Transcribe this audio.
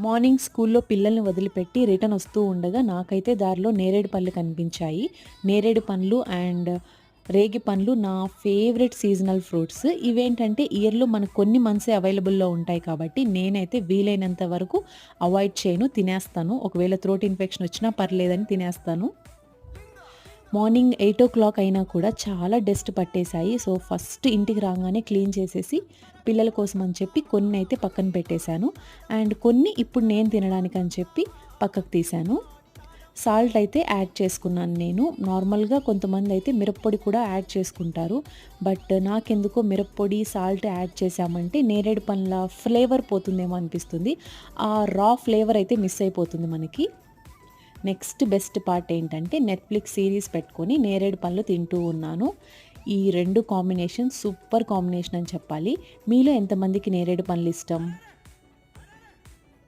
Morning స్కూల్లో పిల్లల్ని వదిలిపెట్టి రిటర్న్ వస్తూ ఉండగా నాకైతే దారిలో నేరేడు పళ్ళు కనిపించాయి. నేరేడు పండ్లు అండ్ రేగి పండ్లు నా ఫేవరెట్ సీజనల్ ఫ్రూట్స్. ఇవేంటంటే ఇయర్లో మనకు కొన్ని మంత్సే అవైలబుల్లో ఉంటాయి కాబట్టి నేనైతే వీలైనంత వరకు అవాయిడ్ చేయను తినేస్తాను. ఒకవేళ త్రోట్ ఇన్ఫెక్షన్ వచ్చినా పర్లేదని తినేస్తాను. మార్నింగ్ ఎయిట్ ఓ క్లాక్ అయినా కూడా చాలా డస్ట్ పట్టేశాయి. సో ఫస్ట్ ఇంటికి రాగానే క్లీన్ చేసేసి పిల్లల కోసం అని చెప్పి కొన్ని అయితే పక్కన పెట్టేశాను. అండ్ కొన్ని ఇప్పుడు నేను తినడానికి అని చెప్పి పక్కకు తీశాను. సాల్ట్ అయితే యాడ్ చేసుకున్నాను నేను. నార్మల్గా కొంతమంది అయితే మిరప్పొడి కూడా యాడ్ చేసుకుంటారు. బట్ నాకెందుకో మిరప్పొడి సాల్ట్ యాడ్ చేసామంటే నేరేడు పండ్ల ఫ్లేవర్ పోతుందేమో అనిపిస్తుంది. ఆ రా ఫ్లేవర్ అయితే మిస్ అయిపోతుంది మనకి. నెక్స్ట్ బెస్ట్ పార్ట్ ఏంటంటే నెట్ఫ్లిక్స్ సిరీస్ పెట్టుకొని నేరేడు పళ్ళు తింటూ ఉన్నాను. ఈ రెండు కాంబినేషన్ సూపర్ కాంబినేషన్ అని చెప్పాలి. మీలో ఎంతమందికి నేరేడు పనులు ఇష్టం?